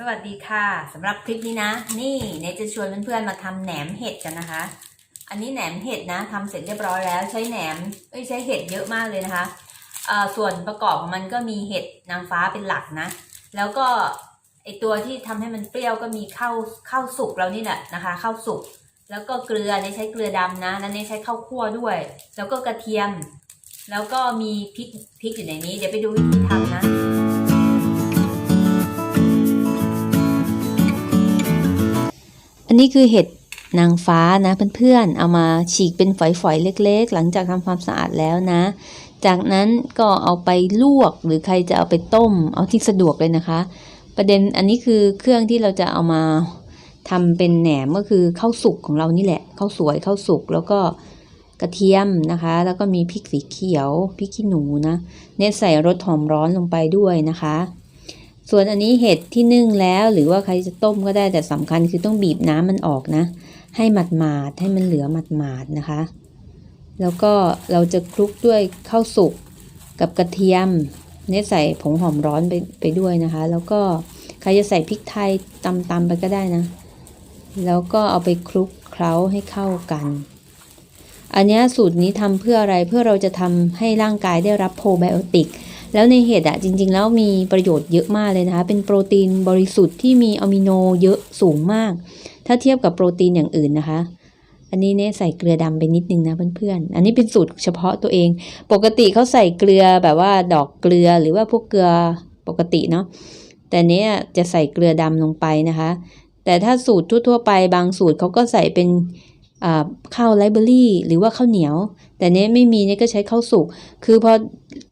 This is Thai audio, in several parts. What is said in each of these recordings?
สวัสดีค่ะสำหรับคลิปนี้นะ นี่เนจะชวนเพื่อนๆมาทำแหนมเห็ดกันนะคะ อันนี้แหนมเห็ดนะทำเสร็จเรียบร้อยแล้วใช้แหนมเอ้ยใช้เห็ดเยอะมากเลยนะคะส่วนประกอบของมันก็มีเห็ดนางฟ้าเป็นหลักนะ แล้วก็ไอตัวที่ทำให้มันเปรี้ยวก็มีข้าวข้าวสุกเรานี่แหละนะคะข้าวสุกแล้วก็เกลือเนยใช้เกลือดำนะแล้วเนยใช้ข้าวคั่วด้วย แล้วก็กระเทียม แล้วก็มีพริกพริกอยู่ในนี้ เดี๋ยวไปดูวิธีทำนะ อันนี้คือเห็ดนางฟ้านะเพื่อนๆ เอามาฉีกเป็นฝอยๆ เล็กๆ หลังจากทำความสะอาดแล้วนะ จากนั้นก็เอาไปลวกหรือใครจะเอาไปต้ม เอาที่สะดวกเลยนะคะ ประเด็นอันนี้คือเครื่องที่เราจะเอามาทำเป็นแหนมก็คือข้าวสุกของเรานี่แหละข้าวสวยข้าวสุกแล้วก็กระเทียมนะคะ แล้วก็มีพริกสีเขียวพริกขี้หนูนะเนี่ยใส่รสหอมร้อนลงไปด้วยนะคะ ส่วนอันนี้เห็ดที่นึ่งแล้วหรือว่าใครจะต้มก็ได้แต่สำคัญคือต้องบีบน้ำมันออกนะ ให้หมาดๆให้มันเหลือหมาดนะคะ แล้วก็เราจะคลุกด้วยข้าวสุกกับกระเทียมเนี่ยใส่ผงหอมร้อนไปไปด้วยนะคะ แล้วก็ใครจะใส่พริกไทยตำๆไปก็ได้นะ แล้วก็เอาไปคลุกเคล้าให้เข้ากัน อันนี้สูตรนี้ทำเพื่ออะไรเพื่อเราจะทำให้ร่างกายได้รับโปรไบโอติก แล้วในเห็ดอะจริง ๆ แล้วมีประโยชน์เยอะมากเลยนะคะ เป็นโปรตีนบริสุทธิ์ที่มีอะมิโนเยอะสูงมาก ถ้าเทียบกับโปรตีนอย่างอื่นนะคะ อันนี้เนี่ยใส่เกลือดำไปนิดนึงนะเพื่อนๆ อันนี้เป็นสูตรเฉพาะตัวเอง ปกติเขาใส่เกลือแบบว่าดอกเกลือหรือว่าพวกเกลือปกติเนาะ แต่เนี้ยจะใส่เกลือดำลงไปนะคะ แต่ถ้าสูตรทั่วๆไปบางสูตรเขาก็ใส่เป็นข้าวไรเบอรี่หรือว่าข้าวเหนียว แต่เนี้ยไม่มีเนี่ยก็ใช้ข้าวสุก คือพอ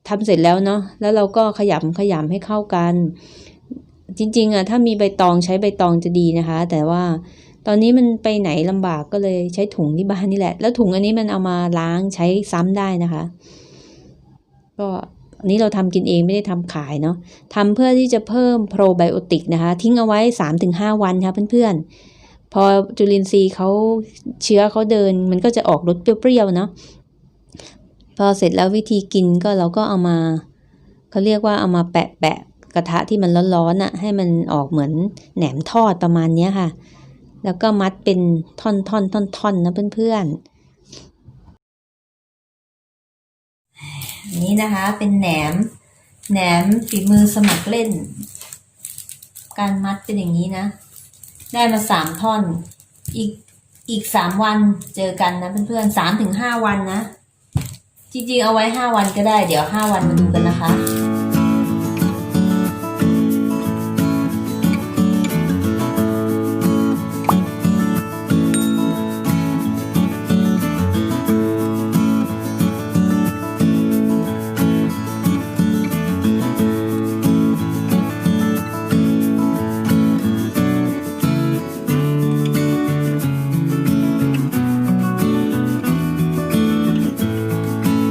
ทำเสร็จแล้วเนาะแล้วเราก็ขยำขยำให้เข้ากัน จริงๆอะถ้ามีใบตองใช้ใบตองจะดีนะคะ แต่ว่าตอนนี้มันไปไหนลำบากก็เลยใช้ถุงที่บ้านนี่แหละ แล้วถุงอันนี้มันเอามาล้างใช้ซ้ำได้นะคะ ก็อันนี้เราทำกินเองไม่ได้ทำขายเนาะทำเพื่อที่จะเพิ่มโปรไบโอติกนะคะ ทิ้งเอาไว้ 3-5 วันค่ะเพื่อนๆ พอจุลินทรีย์เขาเชื้อเขาเดิน มันก็จะออกรสเปรี้ยวๆเนาะ พอเสร็จแล้ววิธีกินก็เราก็เอามาเขาเรียกว่าเอามาแปะแปะกระทะที่มันร้อนๆน่ะให้มันออกเหมือนแหนมทอดประมาณเนี้ยค่ะ แล้วก็มัดเป็นท่อนท่อนท่อนนๆนะเพื่อนอันนี้นะคะเป็นแหนมแหนมฝีมือสมัครเล่น การมัดเป็นอย่างนี้นะ ได้มาสามท่อน อีกอีกสามวันเจอกันนะเพื่อนๆสามถึงห้าวันนะ จริงๆ เอาไว้ห้าวันก็ได้ เดี๋ยวห้าวันมาดูกันนะคะ